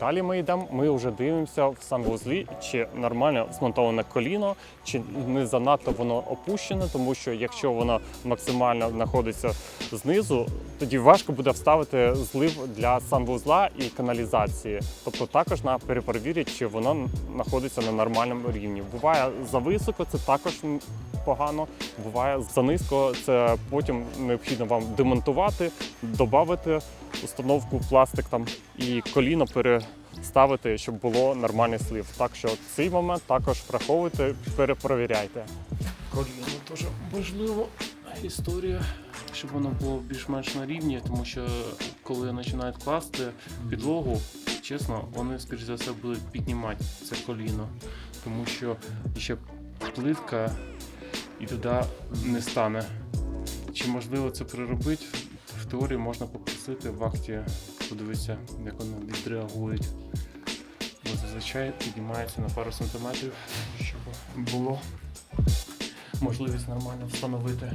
Далі ми йдемо, ми вже дивимося в санвузлі, чи нормально змонтоване коліно, чи не занадто воно опущене, тому що якщо воно максимально знаходиться знизу, тоді важко буде вставити злив для санвузла і каналізації. Тобто також на перепровірити, чи воно знаходиться на нормальному рівні. Буває зависоко, це також погано. Буває занизько, це потім необхідно вам демонтувати, додати установку пластик там і коліно переставити, щоб було нормальний слив. Так що цей момент також враховуйте, перепровіряйте. Коліно теж важлива історія, щоб воно було більш-менш на рівні, тому що коли починають класти підлогу, чесно, вони, скоріш за все, будуть піднімати це коліно, тому що ще плитка і туди не стане. Чи можливо це переробити? В теорії можна попросити в акті подивитися, як воно відреагують. Бо зазвичай піднімається на пару сантиметрів, щоб було можливість нормально встановити